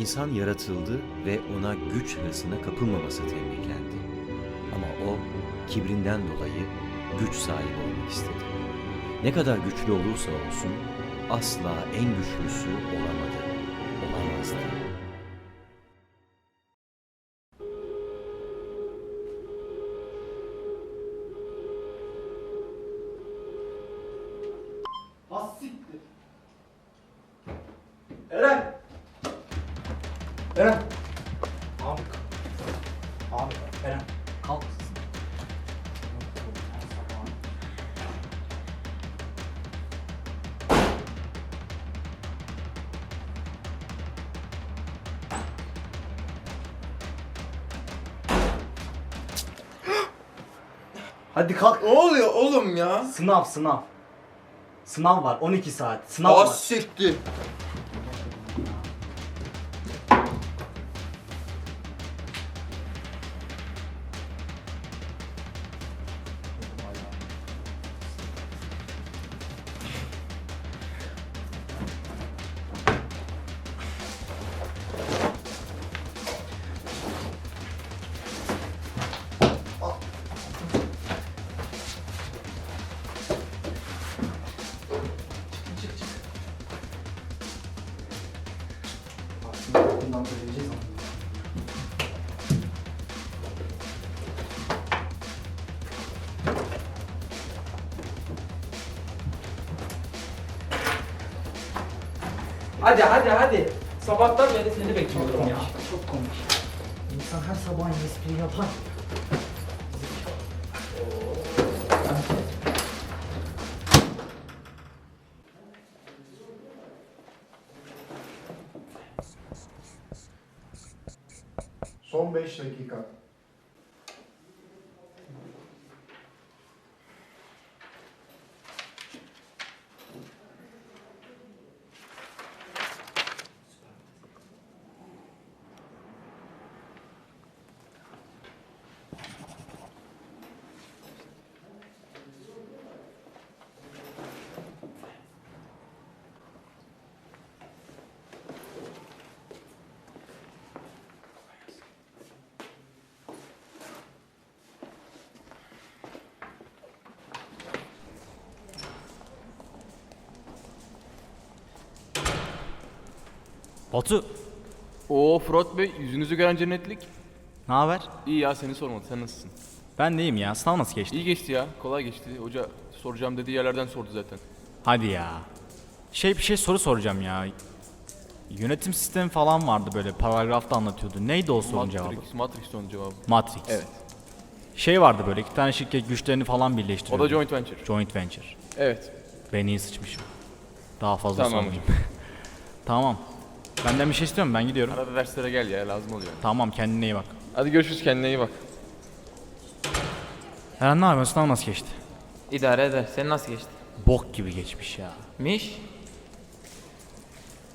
İnsan yaratıldı ve ona güç hırsına kapılmaması tembihlendi. Ama o kibrinden dolayı güç sahibi olmak istedi. Ne kadar güçlü olursa olsun asla en güçlüsü olamadı, Hadi kalk. Ne oluyor oğlum ya? Sınav sınav. Sınav var 12 saat. Sınav var. siktir. Hadi hadi hadi. Sabahtan beri seni bekliyorum ya. Çok komik. İnsan her sabah aynı espri yapar. Son 5 dakika. Batu, Oo Fırat Bey yüzünüzü gören cennetlik. ne haber? İyi ya seni sormadı sen nasılsın? Ben deyim ya. Sınav nasıl geçti? İyi geçti ya kolay geçti. Hoca soracağım dediği yerlerden sordu zaten. Hadi ya. Şey bir şey soru soracağım ya. Yönetim sistemi falan vardı böyle paragrafta anlatıyordu. Neydi o sorunun cevabı? Matrix, Matrix'te onun cevabı. Matrix. Evet. Şey vardı böyle iki tane şirket güçlerini falan O birleştiriyordu. da joint venture. Joint venture. Evet. Ben iyi sıçmışım. Daha fazla Tamam sormayayım. tamam. Benden bir şey istiyorum ben gidiyorum. Arada derslere gel ya lazım oluyor. Tamam kendine iyi bak. Hadi görüşürüz kendine iyi bak. Eren ne yapıyorsun? Sınav nasıl geçti? İdare eder. Senin nasıl geçti? Bok gibi geçmiş ya. Miş.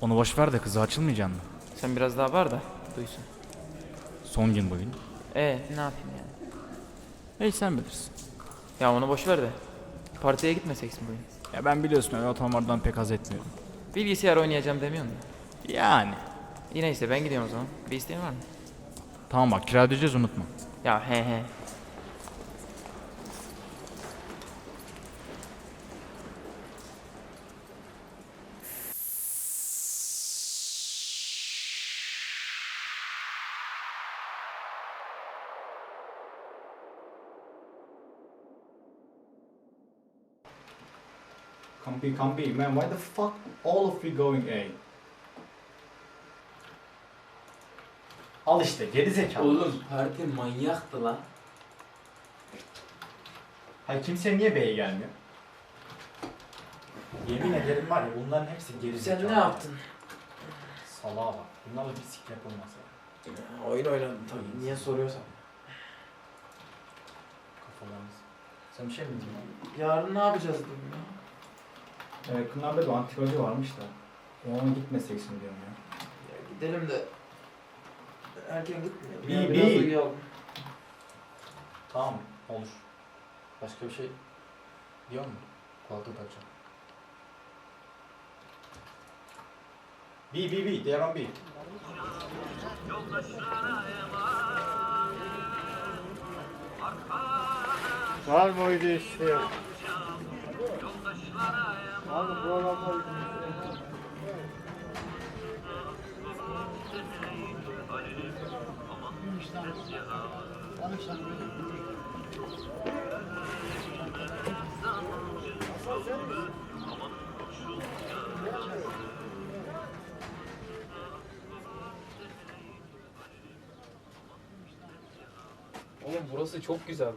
Onu boş ver de kızı açılmayacaksın mı? Sen biraz daha var da duysun. Son gün bugün. E ne yapayım yani? Ey sen bilirsin. Ya onu boş ver de. Partiye gitmesek mi bugün? Ya ben biliyorsun öyle otomardan pek haz etmiyorum. Bilgisayar oynayacağım demiyor musun? Yani. İyi neyse ben gidiyorum o zaman. Bir isteğin var mı? Tamam bak kira ödeyeceğiz unutma. Ya he he. Comfy, comfy, man, why the fuck all of you going A? Al işte geri zekalı. Oğlum parti manyaktı lan. Hayır kimse niye B'ye gelmiyor? Yemin ederim var ya bunların hepsi geri Sen zekalı. ne yaptın? Salağa bak. Bunlarla bir sik yapılmaz ya. Oyun oynadım tabii. Niye soruyorsan. Kafalarınız. Sen bir şey mi diyeceksin? Yarın ne yapacağız dedim ya. Evet, Kınar'da bir antikacı varmış da. Ona gitmesek mi diyorum ya. ya gidelim de erken gitmeyelim. Bir- ya, bir- biraz uyuyalım. Tamam, olur. Başka bir şey diyor mu? Kulaklık takacağım. B, B, B. They are on B. Var mı oydu işte? Abi bu adamlar Oğlum burası çok güzel lan.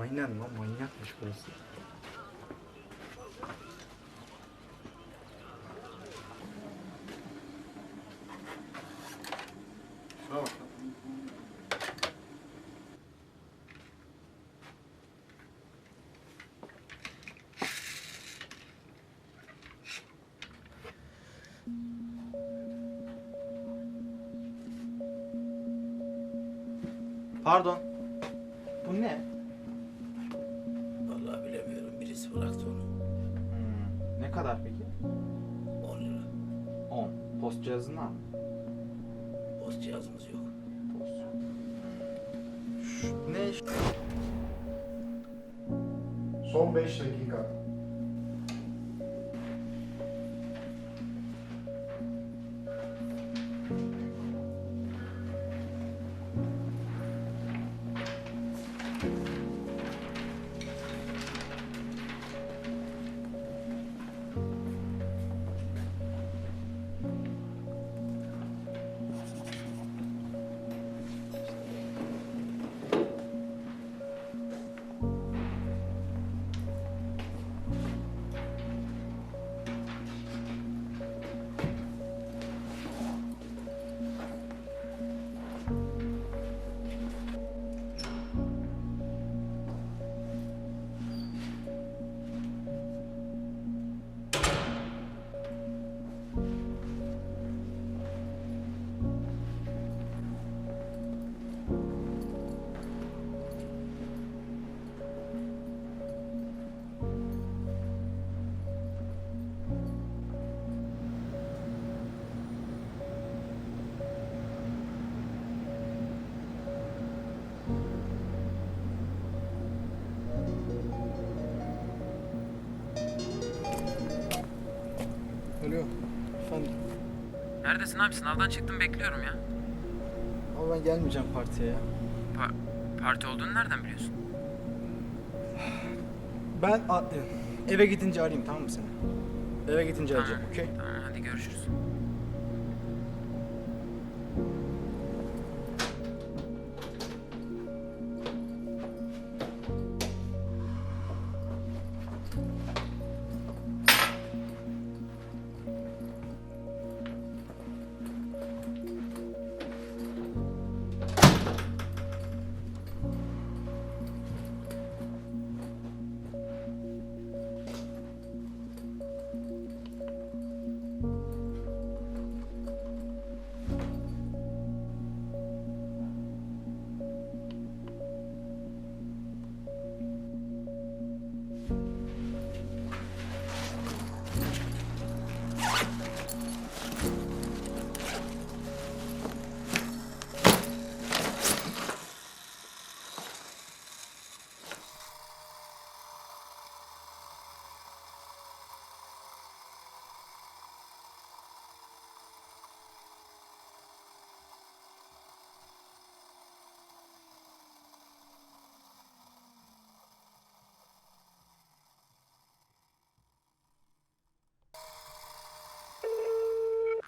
Aynen lan manyakmış burası. Pardon. Bu ne? Vallahi bilemiyorum. Birisi bıraktı onu. Hmm, Ne kadar peki? 10 lira. 10. Post cihazından mı? Post cihazımız yok. Post. Şu, ne? Son 5 dakika. Neredesin abi? Sınavdan çıktım bekliyorum ya. Ama ben gelmeyeceğim partiye ya. parti olduğunu nereden biliyorsun? Ben a- eve gidince arayayım tamam mı seni? Eve gidince arayacağım, okey? Tamam hadi görüşürüz.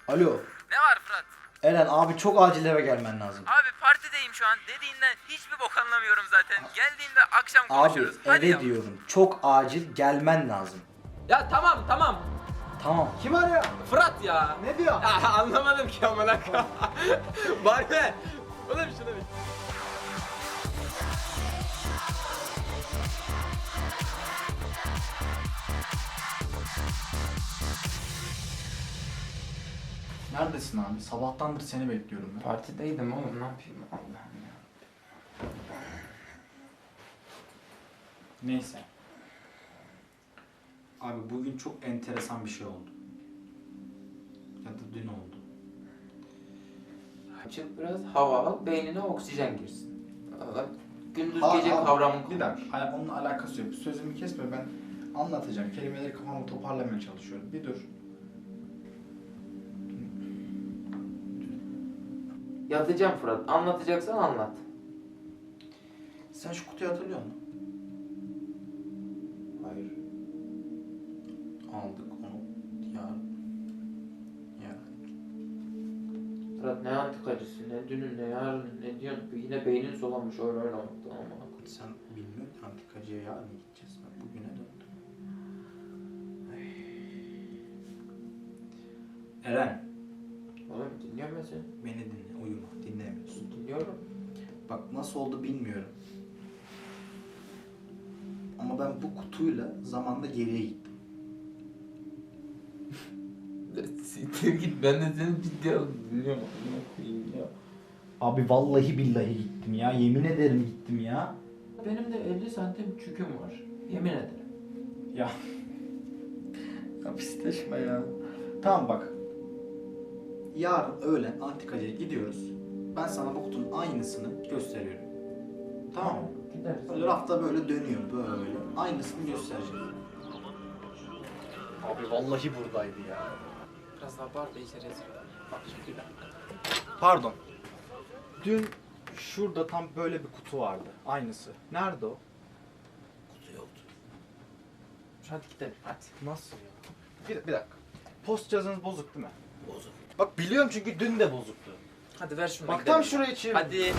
Alo. Ne var Fırat? Eren abi çok acil eve gelmen lazım. Abi partideyim şu an. Dediğinden hiçbir bok anlamıyorum zaten. Geldiğinde akşam Abi konuşuruz. Hadi eve ya. diyorum. Çok acil gelmen lazım. Ya tamam tamam. Tamam. Kim arıyor? Fırat ya. Ne diyor? Ya, anlamadım ki amına koyayım. Var be. Oğlum şuna bir. Neredesin abi? Sabahtandır seni bekliyorum ben. Partideydim oğlum ne yapayım Allah'ım ya. Neyse. Abi bugün çok enteresan bir şey oldu. Ya da dün oldu. Çık biraz hava al, beynine oksijen girsin. Valla gündüz Ha, gece ha, kavramı Bir dakika. Hayır, onunla alakası yok. Sözümü kesme ben anlatacağım. Kelimeleri kafamda toparlamaya çalışıyorum. Bir dur. Yatacağım Fırat. Anlatacaksan anlat. Sen şu kutuyu hatırlıyor musun? Hayır. Aldık onu. Ya. Ya. Fırat ne antikacısı, ne dünün, ne yarın, ne diyorsun? Yine beynin solamış oyun oynamaktan ama. Sen bilmiyorsun ki antikacıya yarın gideceğiz. Ben bugüne döndüm. Ay. Eren. Oğlum dinliyorum ben seni. Beni dinle. Uyuma. Dinlemiyorsun. Dinliyorum. Bak nasıl oldu bilmiyorum. Ama ben bu kutuyla zamanda geriye gittim. Siktir git ben de seni ciddi aldım. Ya. Abi vallahi billahi gittim ya. Yemin ederim gittim ya. Benim de 50 santim çüküm var. Yemin ederim. Ya. Pisleşme ya. Tamam bak. Yarın öğlen antikacıya gidiyoruz. Ben sana bu kutunun aynısını gösteriyorum. Tamam mı? Gideriz. Böyle rafta böyle dönüyor böyle. Aynısını göstereceğim. Abi vallahi buradaydı ya. Biraz daha bağır da içeri yazıyor. Bak şimdi bir dakika. Pardon. Dün şurada tam böyle bir kutu vardı. Aynısı. Nerede o? Kutu yoktu. Hadi gidelim hadi. Nasıl ya? Bir, bir dakika. Post cihazınız bozuk değil mi? Bozuk. Bak biliyorum çünkü dün de bozuktu. Hadi ver şunu. Bak gidelim. tam şuraya çevir. Hadi.